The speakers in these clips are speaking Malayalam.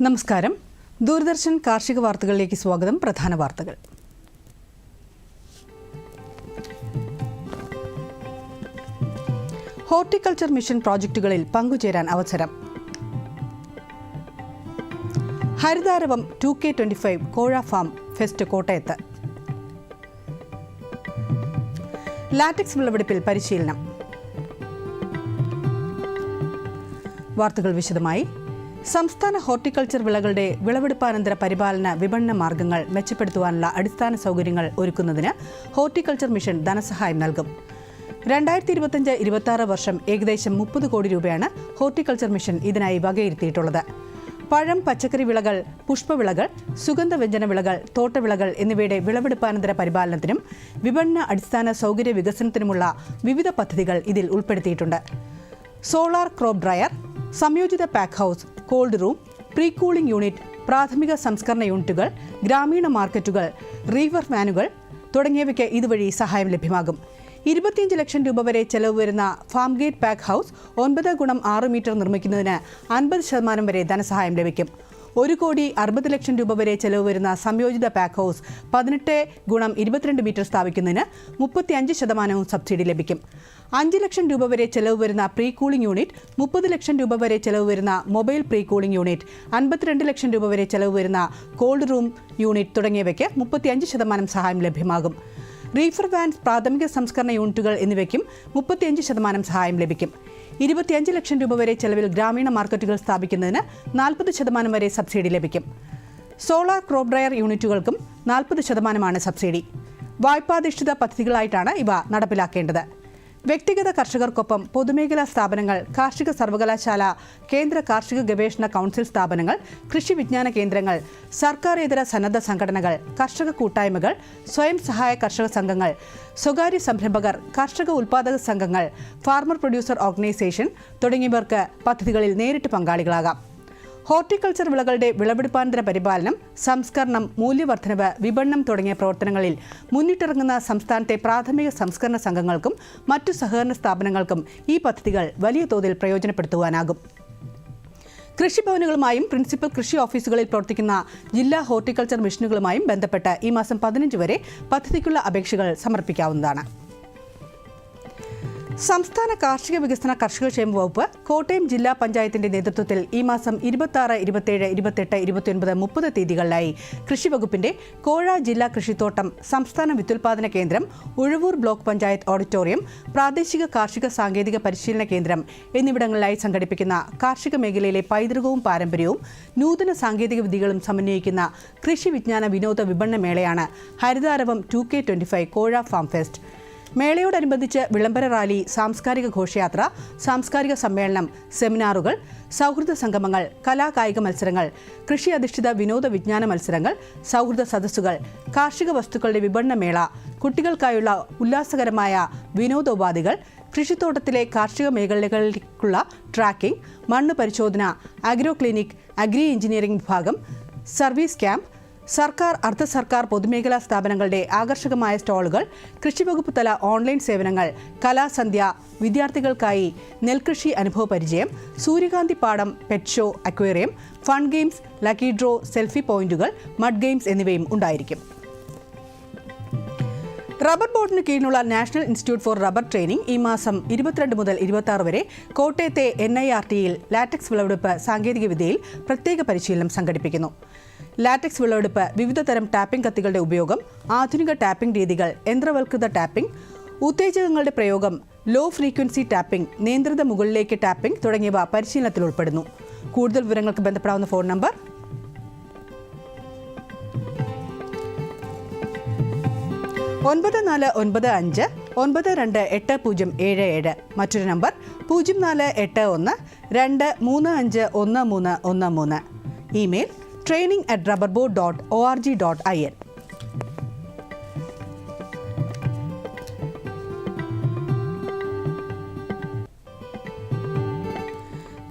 നമസ്കാരം. ദൂരദർശൻ കാർഷിക വാർത്തകളിലേക്ക് സ്വാഗതം. പ്രധാന വാർത്തകൾ. ഹോർട്ടിക്കൾച്ചർ മിഷൻ പ്രോജക്റ്റുകളിൽ പങ്കുചേരാൻ അവസരം. ഹരിതാരവം two K twenty five Kozha farm fest കോട്ടയത്ത്. ലാറ്റക്സ് വിളവെടുപ്പിൽ പരിശീലനം. വാർത്തകൾ വിശദമായി. സംസ്ഥാന ഹോർട്ടിക്കൾച്ചർ വിളകളുടെ വിളവെടുപ്പാനന്തര പരിപാലന വിപണന മാർഗങ്ങൾ മെച്ചപ്പെടുത്തുവാനുള്ള അടിസ്ഥാന സൗകര്യങ്ങൾ ഒരുക്കുന്നതിന് ഹോർട്ടിക്കൾച്ചർ മിഷൻ ധനസഹായം നൽകും. രണ്ടായിരത്തി ഇരുപത്തിയഞ്ച് ഇരുപത്തി ആറ് വർഷം ഏകദേശം മുപ്പത് കോടി രൂപയാണ് ഹോർട്ടിക്കൾച്ചർ മിഷൻ ഇതിനായി വകയിരുത്തിയിട്ടുള്ളത്. പഴം പച്ചക്കറി വിളകൾ പുഷ്പവിളകൾ സുഗന്ധവ്യഞ്ജന വിളകൾ തോട്ടവിളകൾ എന്നിവയുടെ വിളവെടുപ്പാനന്തര പരിപാലനത്തിനും വിപണന അടിസ്ഥാന സൗകര്യ വികസനത്തിനുമുള്ള വിവിധ പദ്ധതികൾ ഇതിൽ ഉൾപ്പെടുത്തിയിട്ടുണ്ട്. സോളാർ ക്രോപ്പ് ഡ്രയർ സംയോജിത pack house cold room pre cooling unit പ്രാഥമിക സംസ്കരണ യൂണിറ്റുകൾ ഗ്രാമീണ മാർക്കറ്റുകൾ റീവർ വാനുകൾ തുടങ്ങിയവയ്ക്ക് ഇതുവഴി സഹായം ലഭ്യമാകും. ഇരുപത്തിയഞ്ച് ലക്ഷം രൂപ വരെ ചെലവ് വരുന്ന ഫാം ഗേറ്റ് പാക്ക് ഹൗസ് ഒൻപത് ഗുണം ആറ് മീറ്റർ നിർമ്മിക്കുന്നതിന് അൻപത് ശതമാനം വരെ ധനസഹായം ലഭിക്കും. ഒരു കോടി അറുപത് ലക്ഷം രൂപ വരെ ചെലവ് വരുന്ന സംയോജിത പാക്ക് ഹൗസ് പതിനെട്ട് ഗുണം ഇരുപത്തിരണ്ട് മീറ്റർ സ്ഥാപിക്കുന്നതിന് മുപ്പത്തിയഞ്ച് ശതമാനവും സബ്സിഡി ലഭിക്കും. അഞ്ച് ലക്ഷം രൂപ വരെ ചെലവ് വരുന്ന പ്രീ കൂളിംഗ് യൂണിറ്റ് മുപ്പത് ലക്ഷം രൂപ വരെ ചെലവ് വരുന്ന മൊബൈൽ പ്രീ കൂളിംഗ് യൂണിറ്റ് അൻപത്തിരണ്ട് ലക്ഷം രൂപ വരെ ചെലവ് വരുന്ന കോൾഡ് റൂം യൂണിറ്റ് തുടങ്ങിയവയ്ക്ക് മുപ്പത്തിയഞ്ച് ശതമാനം സഹായം ലഭ്യമാകും. റീഫർ വാൻസ് പ്രാഥമിക സംസ്കരണ യൂണിറ്റുകൾ എന്നിവയ്ക്കും മുപ്പത്തിയഞ്ച് ശതമാനം സഹായം ലഭിക്കും. ഇരുപത്തിയഞ്ച് ലക്ഷം രൂപ വരെ ചെലവിൽ ഗ്രാമീണ മാർക്കറ്റുകൾ സ്ഥാപിക്കുന്നതിന് നാൽപ്പത് ശതമാനം വരെ സബ്സിഡി ലഭിക്കും. സോളാർ ക്രോപ്പ് ഡ്രയർ യൂണിറ്റുകൾക്കും നാൽപ്പത് ശതമാനമാണ് സബ്സിഡി. വായ്പാധിഷ്ഠിത പദ്ധതികളായിട്ടാണ് ഇവ നടപ്പിലാക്കേണ്ടത്. വ്യക്തിഗത കർഷകർക്കൊപ്പം പൊതുമേഖലാ സ്ഥാപനങ്ങൾ കാർഷിക സർവകലാശാല കേന്ദ്ര കാർഷിക ഗവേഷണ കൗൺസിൽ സ്ഥാപനങ്ങൾ കൃഷി വിജ്ഞാന കേന്ദ്രങ്ങൾ സർക്കാരേതര സന്നദ്ധ സംഘടനകൾ കർഷക കൂട്ടായ്മകൾ സ്വയം സഹായ കർഷക സംഘങ്ങൾ സ്വകാര്യ സംരംഭകർ കർഷക ഉൽപാദക സംഘങ്ങൾ ഫാർമർ പ്രൊഡ്യൂസർ ഓർഗനൈസേഷൻ തുടങ്ങിയവർക്ക് പദ്ധതികളിൽ നേരിട്ട് പങ്കാളികളാകാം. ഹോർട്ടിക്കൾച്ചർ വിളകളുടെ വിളവെടുപ്പാന്തര പരിപാലനം സംസ്കരണം മൂല്യവർദ്ധനവ് വിപണനം തുടങ്ങിയ പ്രവർത്തനങ്ങളിൽ മുന്നിട്ടിറങ്ങുന്ന സംസ്ഥാനത്തെ പ്രാഥമിക സംസ്കരണ സംഘങ്ങൾക്കും മറ്റു സഹകരണ സ്ഥാപനങ്ങൾക്കും ഈ പദ്ധതികൾ വലിയ തോതിൽ പ്രയോജനപ്പെടുത്തുവാനാകും. കൃഷിഭവനുകളുമായും പ്രിൻസിപ്പൽ കൃഷി ഓഫീസുകളിൽ പ്രവർത്തിക്കുന്ന ജില്ലാ ഹോർട്ടിക്കൾച്ചർ മിഷനുകളുമായും ബന്ധപ്പെട്ട് ഈ മാസം പതിനഞ്ച് വരെ പദ്ധതിക്കുള്ള അപേക്ഷകൾ സമർപ്പിക്കാവുന്നതാണ്. സംസ്ഥാന കാർഷിക വികസന കർഷക ക്ഷേമ വകുപ്പ് കോട്ടയം ജില്ലാ പഞ്ചായത്തിന്റെ നേതൃത്വത്തിൽ ഈ മാസം ഇരുപത്തി ആറ് ഇരുപത്തിയേഴ് ഇരുപത്തെട്ട് ഇരുപത്തിയൊൻപത് മുപ്പത് തീയതികളിലായി കൃഷിവകുപ്പിന്റെ കോഴ ജില്ലാ കൃഷിത്തോട്ടം സംസ്ഥാന വിത്തുൽപാദന കേന്ദ്രം ഉഴവൂർ ബ്ലോക്ക് പഞ്ചായത്ത് ഓഡിറ്റോറിയം പ്രാദേശിക കാർഷിക സാങ്കേതിക പരിശീലന കേന്ദ്രം എന്നിവിടങ്ങളിലായി സംഘടിപ്പിക്കുന്ന കാർഷിക മേഖലയിലെ പൈതൃകവും പാരമ്പര്യവും നൂതന സാങ്കേതിക വിദ്യകളും സമന്വയിക്കുന്ന കൃഷി വിജ്ഞാന വിനോദ വിപണന മേളയാണ് ഹരിതാരവം two K twenty five Kozha farm fest. മേളയോടനുബന്ധിച്ച് വിളംബര റാലി സാംസ്കാരിക ഘോഷയാത്ര സാംസ്കാരിക സമ്മേളനം സെമിനാറുകൾ സൗഹൃദ സംഗമങ്ങൾ കലാകായിക മത്സരങ്ങൾ കൃഷി അധിഷ്ഠിത വിനോദ വിജ്ഞാന മത്സരങ്ങൾ സൗഹൃദ സദസ്സുകൾ കാർഷിക വസ്തുക്കളുടെ വിപണന മേള കുട്ടികൾക്കായുള്ള ഉല്ലാസകരമായ വിനോദോപാധികൾ കൃഷിത്തോട്ടത്തിലെ കാർഷിക മേഖലകളിലേക്കുള്ള ട്രാക്കിംഗ് മണ്ണ് പരിശോധന അഗ്രോ ക്ലിനിക് അഗ്രി എഞ്ചിനീയറിംഗ് വിഭാഗം സർവീസ് ക്യാമ്പ് സർക്കാർ അർദ്ധ സർക്കാർ പൊതുമേഖലാ സ്ഥാപനങ്ങളുടെ ആകർഷകമായ സ്റ്റാളുകൾ കൃഷിവകുപ്പ് തല ഓൺലൈൻ സേവനങ്ങൾ കലാസന്ധ്യ വിദ്യാർത്ഥികൾക്കായി നെൽകൃഷി അനുഭവ പരിചയം സൂര്യകാന്തി പാടം pet show aquarium fun games lucky draw selfie പോയിന്റുകൾ മഡ് ഗെയിംസ് എന്നിവയും ഉണ്ടായിരിക്കും. റബ്ബർ ബോർഡിന് കീഴിലുള്ള national institute for rubber training ഈ മാസം ഇരുപത്തിരണ്ട് മുതൽ ഇരുപത്തി ആറ് വരെ കോട്ടയത്തെ എൻ ഐ ആർ ടിയിൽ ലാറ്റക്സ് വിളവെടുപ്പ് സാങ്കേതികവിദ്യയിൽ പ്രത്യേക പരിശീലനം സംഘടിപ്പിക്കുന്നു. ലാറ്റക്സ് വിളവെടുപ്പ് വിവിധ തരം ടാപ്പിംഗ് കത്തികളുടെ ഉപയോഗം ആധുനിക ടാപ്പിംഗ് രീതികൾ യന്ത്രവൽകൃത ടാപ്പിംഗ് ഉത്തേജകങ്ങളുടെ പ്രയോഗം ലോ ഫ്രീക്വൻസി ടാപ്പിംഗ് നിയന്ത്രിത മുകളിലേക്ക് ടാപ്പിംഗ് തുടങ്ങിയവ പരിശീലനത്തിൽ ഉൾപ്പെടുന്നു. കൂടുതൽ വിവരങ്ങൾക്ക് ബന്ധപ്പെടാവുന്ന ഫോൺ നമ്പർ ഒൻപത് നാല് ഒൻപത് അഞ്ച് ഒൻപത് രണ്ട് എട്ട് പൂജ്യം ഏഴ് ഏഴ്. മറ്റൊരു നമ്പർ പൂജ്യം നാല് എട്ട് ഒന്ന് രണ്ട് മൂന്ന് അഞ്ച് ഒന്ന് മൂന്ന് ഒന്ന് മൂന്ന്. Email training at rubberboat.org.in.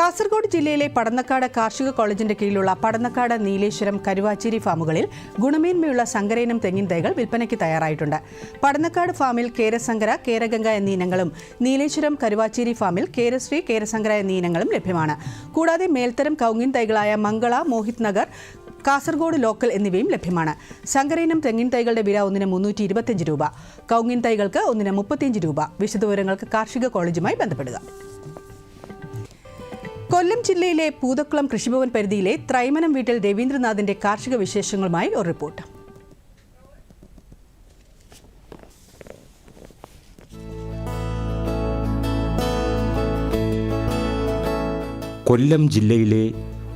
Kasaragod ജില്ലയിലെ പടന്നക്കാട് കാർഷിക കോളേജിന്റെ കീഴിലുള്ള പടന്നക്കാട് നീലേശ്വരം കരുവാച്ചേരി ഫാമുകളിൽ ഗുണമേന്മയുള്ള സങ്കരയിനം തെങ്ങിൻ തൈകൾ വിൽപ്പനയ്ക്ക് തയ്യാറായിട്ടുണ്ട്. പടന്നക്കാട് ഫാമിൽ കേരസങ്കര കേരഗംഗ എന്നീ ഇനങ്ങളും നീലേശ്വരം കരുവാച്ചേരി ഫാമിൽ കേരശ്രീ കേരസങ്കര എന്നീ ഇനങ്ങളും ലഭ്യമാണ്. കൂടാതെ മേൽത്തരം കൗങ്ങിൻ തൈകളായ മംഗള മോഹിത് നഗർ കാസർഗോഡ് ലോക്കൽ എന്നിവയും ലഭ്യമാണ്. സങ്കരയിനം തെങ്ങിൻ തൈകളുടെ വില ഒന്നിന് മുന്നൂറ്റി ഇരുപത്തിയഞ്ച് രൂപ. കൗങ്ങിൻ തൈകൾക്ക് ഒന്നിന് മുപ്പത്തിയഞ്ച് രൂപ. വിശദവിവരങ്ങൾക്ക് കാർഷിക കോളേജുമായി ബന്ധപ്പെടുക. കൊല്ലം ജില്ലയിലെ പൂതക്കുളം കൃഷിഭവൻ പരിധിയിലെ ത്രൈമനം വീട്ടിൽ രവീന്ദ്രനാഥിന്റെ കാർഷിക വിശേഷങ്ങളുമായി ഒരു റിപ്പോർട്ട്. കൊല്ലം ജില്ലയിലെ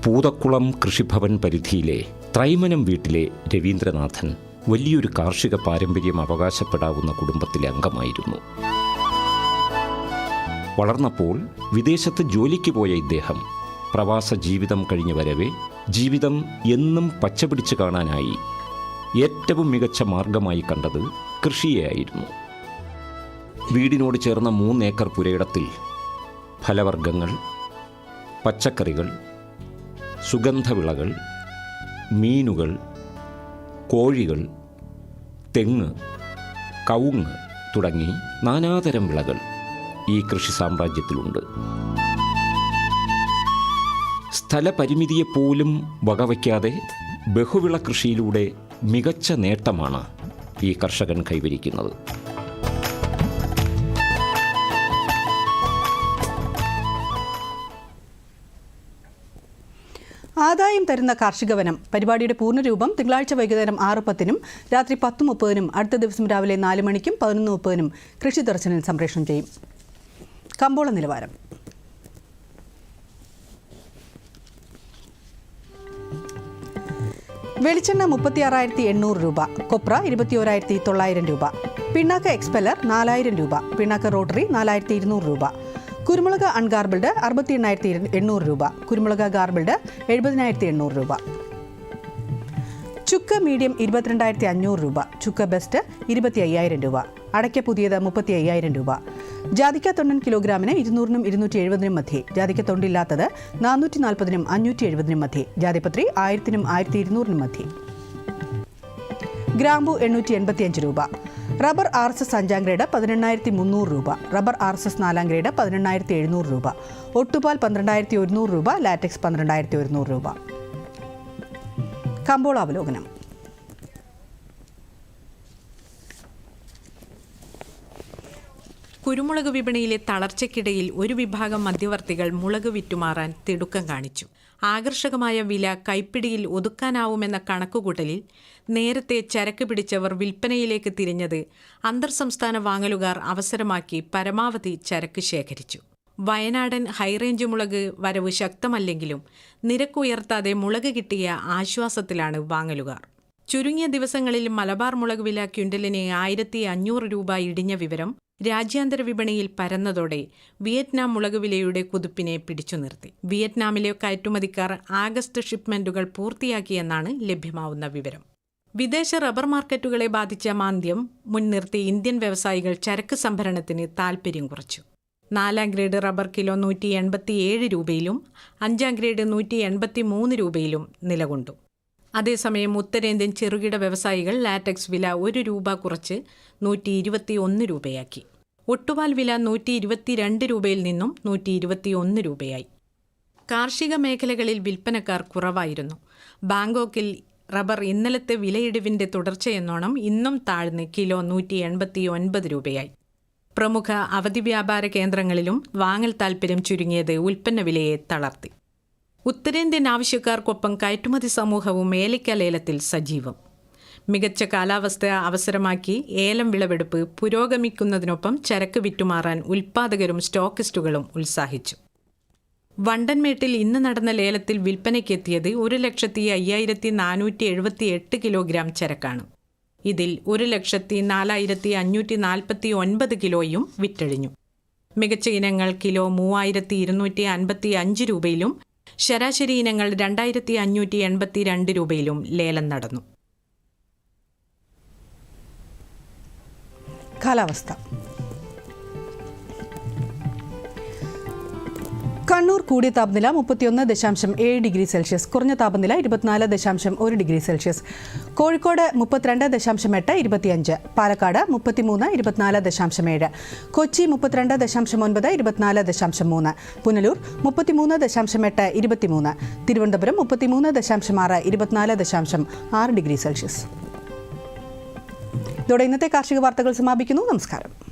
പൂതക്കുളം കൃഷിഭവൻ പരിധിയിലെ ത്രൈമനം വീട്ടിലെ രവീന്ദ്രനാഥൻ വലിയൊരു കാർഷിക പാരമ്പര്യം അവകാശപ്പെടാവുന്ന കുടുംബത്തിലെ അംഗമായിരുന്നു. വളർന്നപ്പോൾ വിദേശത്ത് ജോലിക്ക് പോയ ഇദ്ദേഹം പ്രവാസ ജീവിതം കഴിഞ്ഞു വരവേ ജീവിതം എന്നും പച്ചപിടിച്ച് കാണാനായി ഏറ്റവും മികച്ച മാർഗമായി കണ്ടത് കൃഷിയെയായിരുന്നു. വീടിനോട് ചേർന്ന മൂന്നേക്കർ പുരയിടത്തിൽ ഫലവർഗങ്ങൾ പച്ചക്കറികൾ സുഗന്ധവിളകൾ മീനുകൾ കോഴികൾ തെങ്ങ് കവുങ്ങ് തുടങ്ങി നാനാതരം വിളകൾ. ഈ കൃഷി സാമ്രാജ്യത്തിലുണ്ട്. സ്ഥലപരിമിതിയെപ്പോലും വകവയ്ക്കാതെ ബഹുവിള കൃഷിയിലൂടെ മികച്ച നേട്ടമാണ് ഈ കർഷകൻ കൈവരിക്കുന്നത്. ആദായം തരുന്ന കാർഷിക വനം പരിപാടിയുടെ പൂർണരൂപം തിങ്കളാഴ്ച വൈകുന്നേരം ആറ് പത്തിനും രാത്രി പത്ത് മുപ്പതിനും അടുത്ത ദിവസം രാവിലെ നാല് മണിക്കും പതിനൊന്ന് മുപ്പതിനും കൃഷി ദർശനം സംപ്രേഷണം ചെയ്യും. കമ്പോള നിലവാരം. വെളിച്ചെണ്ണ മുപ്പത്തി ആറായിരത്തി എണ്ണൂറ് രൂപ കൊപ്ര ഇരുപത്തി ഓരായിരത്തി തൊള്ളായിരം രൂപ പിണ്ണാക്ക എക്സ്പെല്ലർ നാലായിരം രൂപ പിണ്ണാക്ക റോട്ടറി നാലായിരത്തി ഇരുന്നൂറ് രൂപ കുരുമുളക് അൺഗാർബിൾഡ് അറുപത്തി എണ്ണായിരത്തി എണ്ണൂറ് രൂപ കുരുമുളക് ഗാർബിൾഡ് എഴുപതിനായിരത്തി എണ്ണൂറ് രൂപ. ചുക്ക് മീഡിയം ഇരുപത്തിരണ്ടായിരത്തി അഞ്ഞൂറ് രൂപ ചുക്ക് ബെസ്റ്റ് ഇരുപത്തി അയ്യായിരം രൂപ അടയ്ക്ക പുതിയത് മുപ്പത്തി അയ്യായിരം രൂപ ജാതിക്ക തൊണ്ണൻ കിലോഗ്രാമിന് ഇരുന്നൂറിനും ഇരുന്നൂറ്റി എഴുപതിനും മധ്യേ. ജാതിക്ക തൊണ്ടില്ലാത്തത് നാനൂറ്റി നാൽപ്പതിനും അഞ്ഞൂറ്റി എഴുപതിനും മധ്യേ. ജാതിപത്രി ആയിരത്തിനും ആയിരത്തി ഇരുന്നൂറിനും മധ്യേ. ഗ്രാമ്പു എണ്ണൂറ്റി എൺപത്തിയഞ്ച് രൂപ. റബ്ബർ ആർ എസ് എസ് അഞ്ചാം ഗ്രേഡ് പതിനെണ്ണായിരത്തി മുന്നൂറ് രൂപ. റബ്ബർ ആർ എസ് എസ് നാലാം ഗ്രേഡ് പതിനെണ്ണായിരത്തി എഴുന്നൂറ് രൂപ. ഒട്ടുപാൽ പന്ത്രണ്ടായിരത്തി ഒരുന്നൂറ് രൂപ. ലാറ്റക്സ് പന്ത്രണ്ടായിരത്തി ഒരുന്നൂറ് രൂപ. കമ്പോള കുരുമുളക് വിപണിയിലെ തളർച്ചയ്ക്കിടയിൽ ഒരു വിഭാഗം മധ്യവർത്തികൾ മുളക് വിറ്റുമാറാൻ തിടുക്കം കാണിച്ചു. ആകർഷകമായ വില കൈപ്പിടിയിൽ ഒതുക്കാനാവുമെന്ന കണക്കുകൂട്ടലിൽ നേരത്തെ ചരക്ക് പിടിച്ചവർ വിൽപ്പനയിലേക്ക് തിരിഞ്ഞത് അന്തർ സംസ്ഥാന വാങ്ങലുകാർ അവസരമാക്കി പരമാവധി ചരക്ക് ശേഖരിച്ചു. വയനാടൻ ഹൈറേഞ്ച് മുളക് വരവ് ശക്തമല്ലെങ്കിലും നിരക്കുയർത്താതെ മുളക് കിട്ടിയ ആശ്വാസത്തിലാണ് വാങ്ങലുകാർ. ചുരുങ്ങിയ ദിവസങ്ങളിൽ മലബാർ മുളക് വില ക്വിന്റലിന് ആയിരത്തി അഞ്ഞൂറ് രൂപ ഇടിഞ്ഞ വിവരം രാജ്യാന്തര വിപണിയിൽ പരന്നതോടെ വിയറ്റ്നാം മുളക് വിലയുടെ കുതിപ്പിനെ പിടിച്ചു നിർത്തി. വിയറ്റ്നാമിലെ കയറ്റുമതിക്കാർ ആഗസ്റ്റ് ഷിപ്മെന്റുകൾ പൂർത്തിയാക്കിയെന്നാണ് ലഭ്യമാവുന്ന വിവരം. വിദേശ റബ്ബർ മാർക്കറ്റുകളെ ബാധിച്ച മാന്ദ്യം മുൻനിർത്തി ഇന്ത്യൻ വ്യവസായികൾ ചരക്ക് സംഭരണത്തിന് താൽപ്പര്യം കുറച്ചു. നാലാം ഗ്രേഡ് റബ്ബർ കിലോ നൂറ്റി എൺപത്തിയേഴ് രൂപയിലും അഞ്ചാം ഗ്രേഡ് നൂറ്റി എൺപത്തി മൂന്ന് രൂപയിലും നിലകൊണ്ടു. അതേസമയം ഉത്തരേന്ത്യൻ ചെറുകിട വ്യവസായികൾ ലാറ്റക്സ് വില ഒരു രൂപ കുറച്ച് നൂറ്റി ഇരുപത്തി ഒന്ന് രൂപയാക്കി. ഒട്ടുപാൽ വില നൂറ്റി ഇരുപത്തിരണ്ട് രൂപയിൽ നിന്നും നൂറ്റി ഇരുപത്തിയൊന്ന് രൂപയായി. കാർഷിക മേഖലകളിൽ വിൽപ്പനക്കാർ കുറവായിരുന്നു. ബാങ്കോക്കിൽ റബ്ബർ ഇന്നലത്തെ വിലയിടിവിന്റെ തുടർച്ചയെന്നോണം ഇന്നും താഴ്ന്ന് കിലോ നൂറ്റി എൺപത്തി ഒൻപത് രൂപയായി. പ്രമുഖ അവധി വ്യാപാര കേന്ദ്രങ്ങളിലും വാങ്ങൽ താൽപ്പര്യം ചുരുങ്ങിയത് ഉൽപ്പന്ന വിലയെ തളർത്തി. ഉത്തരേന്ത്യൻ ആവശ്യക്കാർക്കൊപ്പം കയറ്റുമതി സമൂഹവും ഏലക്ക ലേലത്തിൽ സജീവം. മികച്ച കാലാവസ്ഥ അവസരമാക്കി ഏലം വിളവെടുപ്പ് പുരോഗമിക്കുന്നതിനൊപ്പം ചരക്ക് വിറ്റുമാറാൻ ഉൽപ്പാദകരും സ്റ്റോക്കിസ്റ്റുകളും ഉത്സാഹിച്ചു. വണ്ടൻമേട്ടിൽ ഇന്ന് നടന്ന ലേലത്തിൽ വിൽപ്പനയ്ക്കെത്തിയത് ഒരു ലക്ഷത്തി അയ്യായിരത്തി നാനൂറ്റി എഴുപത്തി എട്ട് കിലോഗ്രാം ചരക്കാണ്. ഇതിൽ ഒരു ലക്ഷത്തി നാലായിരത്തി അഞ്ഞൂറ്റി നാൽപ്പത്തി ഒൻപത് കിലോയും വിറ്റഴിഞ്ഞു. മികച്ച ഇനങ്ങൾ കിലോ മൂവായിരത്തി ഇരുന്നൂറ്റി അൻപത്തി അഞ്ച് രൂപയിലും ശരാശരി ഇനങ്ങൾ രണ്ടായിരത്തി അഞ്ഞൂറ്റി എൺപത്തി രണ്ട് രൂപയിലും ലേലം നടന്നു. കാലാവസ്ഥ. കണ്ണൂർ കൂടിയ താപനില മുപ്പത്തിയൊന്ന് ദശാംശം ഏഴ് ഡിഗ്രി സെൽഷ്യസ് കുറഞ്ഞ താപനില ഇരുപത്തിനാല് ദശാംശം ഒരു ഡിഗ്രി സെൽഷ്യസ് കോഴിക്കോട് മുപ്പത്തിരണ്ട് ദശാംശം എട്ട് ഇരുപത്തിയഞ്ച് പാലക്കാട് മുപ്പത്തിമൂന്ന് ഇരുപത്തിനാല് ദശാംശം ഏഴ് കൊച്ചി മുപ്പത്തിരണ്ട് ദശാംശം ഒൻപത് ഇരുപത്തിനാല് ദശാംശം മൂന്ന് പുനലൂർ മുപ്പത്തിമൂന്ന് ദശാംശം എട്ട് ഇരുപത്തിമൂന്ന് തിരുവനന്തപുരം മുപ്പത്തിമൂന്ന് ദശാംശം ആറ് ഇരുപത്തിനാല് ദശാംശം ആറ് ഡിഗ്രി സെൽഷ്യസ്. ഇതോടെ ഇന്നത്തെ കാർഷിക വാർത്തകൾ സമാപിക്കുന്നു. നമസ്കാരം.